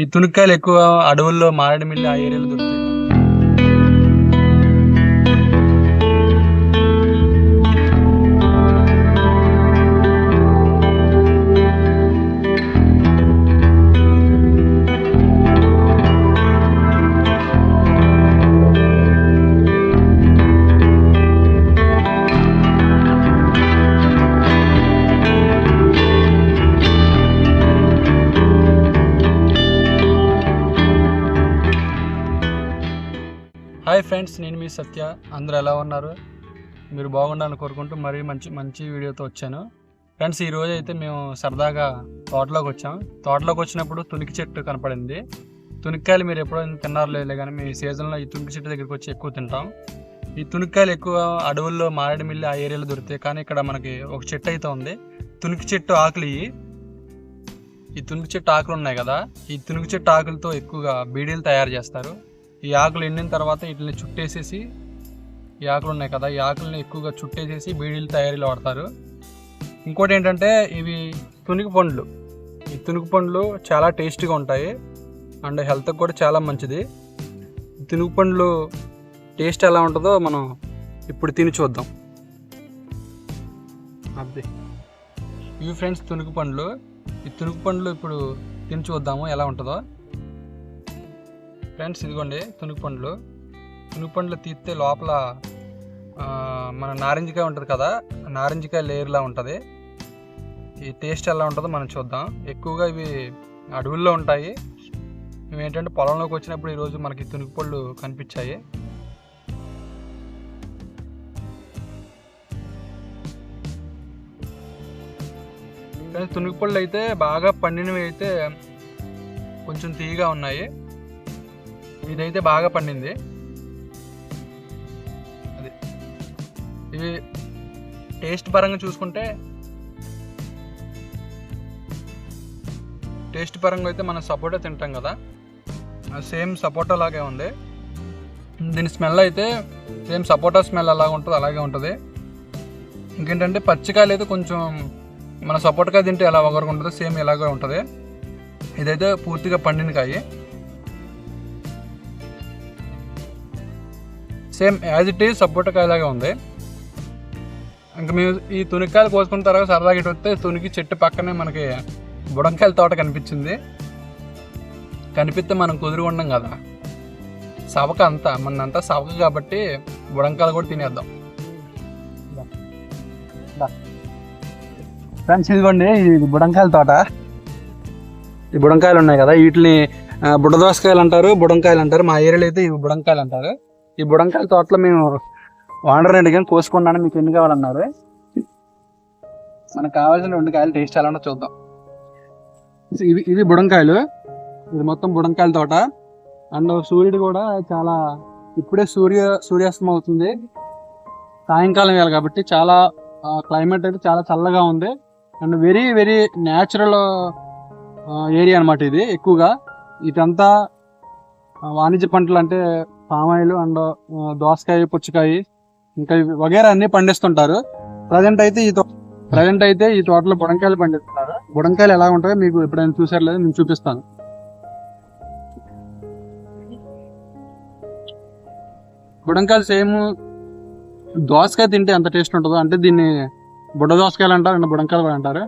ఈ తునిక్కాయలు ఎక్కువ అడవుల్లో మారడం ఆ ఏరియాలో దొరుకుతాయి. హాయ్ ఫ్రెండ్స్ నేను మీ సత్య. అందరూ ఎలా ఉన్నారు? మీరు బాగుండాలని కోరుకుంటూ మరీ మంచి మంచి వీడియోతో వచ్చాను. ఫ్రెండ్స్ ఈరోజు అయితే మేము సరదాగా తోటలోకి వచ్చాం. తోటలోకి వచ్చినప్పుడు తునికి చెట్టు కనపడింది. తునిక్కాయలు మీరు ఎప్పుడైనా తిన్నారో లేదు కానీ మేము ఈ సీజన్లో ఈ తునికి చెట్టు దగ్గరికి వచ్చి ఎక్కువ తింటాం. ఈ తునిక్కాయలు ఎక్కువ అడవుల్లో మారేడుమిల్లి ఆ ఏరియాలో దొరుకుతాయి. కానీ ఇక్కడ మనకి ఒక చెట్టు అయితే ఉంది. తునికి చెట్టు ఆకులు ఈ తునికి చెట్టు ఆకులు ఉన్నాయి కదా. ఈ తునికి చెట్టు ఆకులతో ఎక్కువగా బీడీలు తయారు చేస్తారు. ఈ ఆకులు ఎండిన తర్వాత వీటిని చుట్టేసేసి ఈ ఆకులు ఉన్నాయి కదా ఈ ఆకులని ఎక్కువగా చుట్టేసేసి బీడీలు తయారీలో వాడతారు. ఇంకోటి ఏంటంటే ఇవి తునికి పండ్లు. ఈ తునుగు పండ్లు చాలా టేస్టీగా ఉంటాయి. అండ్ హెల్త్కి కూడా చాలా మంచిది. తునుగు పండ్లు టేస్ట్ ఎలా ఉంటుందో మనం ఇప్పుడు తిని చూద్దాం. అది ఇవి ఫ్రెండ్స్ తునుగు పండ్లు. ఈ తునుగు పండ్లు ఇప్పుడు తిని చూద్దాము ఎలా ఉంటుందో. ఫ్రెండ్స్ ఇదిగోండి తునుగు పండ్లు తునుగు పండ్లు తీస్తే లోపల మన నారింజకాయ ఉంటుంది కదా నారింజకాయ లేయర్లా ఉంటుంది. ఈ టేస్ట్ ఎలా ఉంటుందో మనం చూద్దాం. ఎక్కువగా ఇవి అడవుల్లో ఉంటాయి. మేము ఏంటంటే పొలంలోకి వచ్చినప్పుడు ఈరోజు మనకి తునుగు పళ్ళు కనిపించాయి. కానీ తునుగు పళ్ళు అయితే బాగా పండినవి అయితే కొంచెం తీయగా ఉన్నాయి. ఇదైతే బాగా పండింది. అది. ఇవి టేస్ట్ పరంగా చూసుకుంటే టేస్ట్ పరంగా అయితే మనం సపోటా తింటాం కదా. సేమ్ సపోటా లాగే ఉంది. దీని స్మెల్ అయితే సేమ్ సపోటా స్మెల్ అలాగే ఉంటుంది అలాగే ఉంటుంది. ఇంకేంటంటే పచ్చికాయలు అయితే కొంచెం మన సపోటాకాయ తింటే ఎలా ఒకరికి ఉంటుందో సేమ్ ఇలాగే ఉంటుంది. ఇదైతే పూర్తిగా పండిన కాయ. Same as it is sapota కాయలాగా ఉంది. ఇంకా మేము ఈ తునికాయలు కోసుకున్న తర్వాత సరదాగా ఇటు వస్తే తునికి చెట్టు పక్కనే మనకి బుడంకాయల తోట కనిపించింది. కనిపిస్తే మనం కుదురు ఉండం కదా. సవక అంతా మనంతా సవక కాబట్టి బుడంకాయలు కూడా తినేద్దాం. ఫ్రెండ్స్ ఇదిగోండి ఇది బుడంకాయల తోట. ఈ బుడంకాయలు ఉన్నాయి కదా వీటిని బుడదోసకాయలు అంటారు బుడంకాయలు అంటారు. మా ఏరియాలో అయితే ఇవి బుడంకాయలు అంటారు. ఈ బుడంకాయల తోటలో మేము వాండర్ కానీ కోసుకున్నాను మీకు ఎన్ని కావాలన్నారు? మనకు కావాల్సిన రెండు కాయలు టేస్ట్ ఎలా చూద్దాం. ఇవి ఇవి బుడంకాయలు. ఇది మొత్తం బుడంకాయల తోట. అండ్ సూర్యుడు కూడా చాలా ఇప్పుడే సూర్య సూర్యాస్తం అవుతుంది. సాయంకాలం వేళ కాబట్టి చాలా క్లైమేట్ అయితే చాలా చల్లగా ఉంది. And very very natural area అనమాట ఇది ఎక్కువగా. ఇదంతా వాణిజ్య పంటలు అంటే పామాయిల్ అండ్ దోసకాయ పుచ్చకాయ ఇంకా వగేరా అన్ని పండిస్తుంటారు. ప్రజెంట్ అయితే ఈ ప్రజెంట్ అయితే ఈ తోటలో బుడంకాయలు పండిస్తున్నారు. బుడంకాయలు ఎలా ఉంటాయో మీకు ఎప్పుడైనా చూసారు లేదు నేను చూపిస్తాను. బుడంకాయలు సేమ్ దోసకాయ తింటే ఎంత టేస్ట్ ఉంటుందో అంటే దీన్ని బుడ్డ దోసకాయలు అంటారు అండ్ బుడంకాయలు కూడా అంటారు.